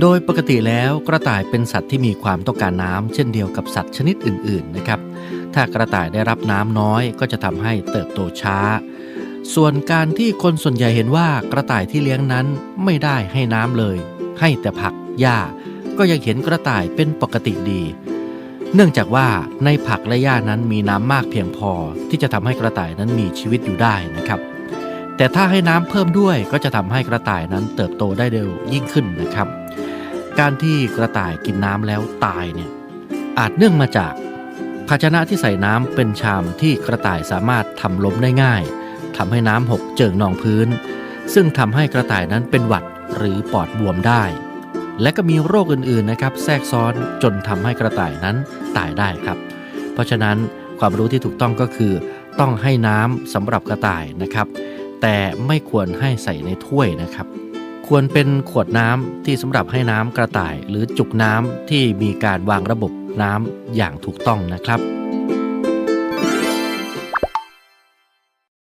โดยปกติแล้วกระต่ายเป็นสัตว์ที่มีความต้องการน้ำเช่นเดียวกับสัตว์ชนิดอื่นๆนะครับ ถ้ากระต่ายได้รับน้ำน้อยก็จะทำให้เติบโตช้า ส่วนการที่คนส่วนใหญ่เห็นว่ากระต่ายที่เลี้ยงนั้นไม่ได้ให้น้ำเลย ให้แต่ผักหญ้า ก็ยังเห็นกระต่ายเป็นปกติดี เนื่องจากว่าในผักและหญ้านั้นมีน้ำมากเพียงพอ ที่จะทำให้กระต่ายนั้นมีชีวิตอยู่ได้นะครับ แต่ถ้าให้น้ำเพิ่มด้วยก็จะทำให้กระต่ายนั้นเติบโตได้เร็วยิ่งขึ้นนะครับ การที่กระต่ายกินน้ำแล้วตายเนี่ยอาจเนื่องมาจากภาชนะที่ใส่น้ำเป็นชามที่กระต่ายสามารถทำล้มได้ง่ายทำให้น้ำหกเจิ่งนองพื้น ซึ่งทำให้กระต่ายนั้นเป็นหวัดหรือปอดบวมได้ และก็มีโรคอื่นๆนะครับ แทรกซ้อนจนทำให้กระต่ายนั้นตายได้ครับ เพราะฉะนั้นความรู้ที่ถูกต้องก็คือ ต้องให้น้ำสำหรับกระต่ายนะครับ แต่ไม่ควรให้ใส่ในถ้วยนะครับ ควรเป็นขวดน้ำที่สำหรับให้น้ำกระต่าย หรือจุกน้ำที่มีการวางระบบน้ำอย่างถูกต้องนะครับ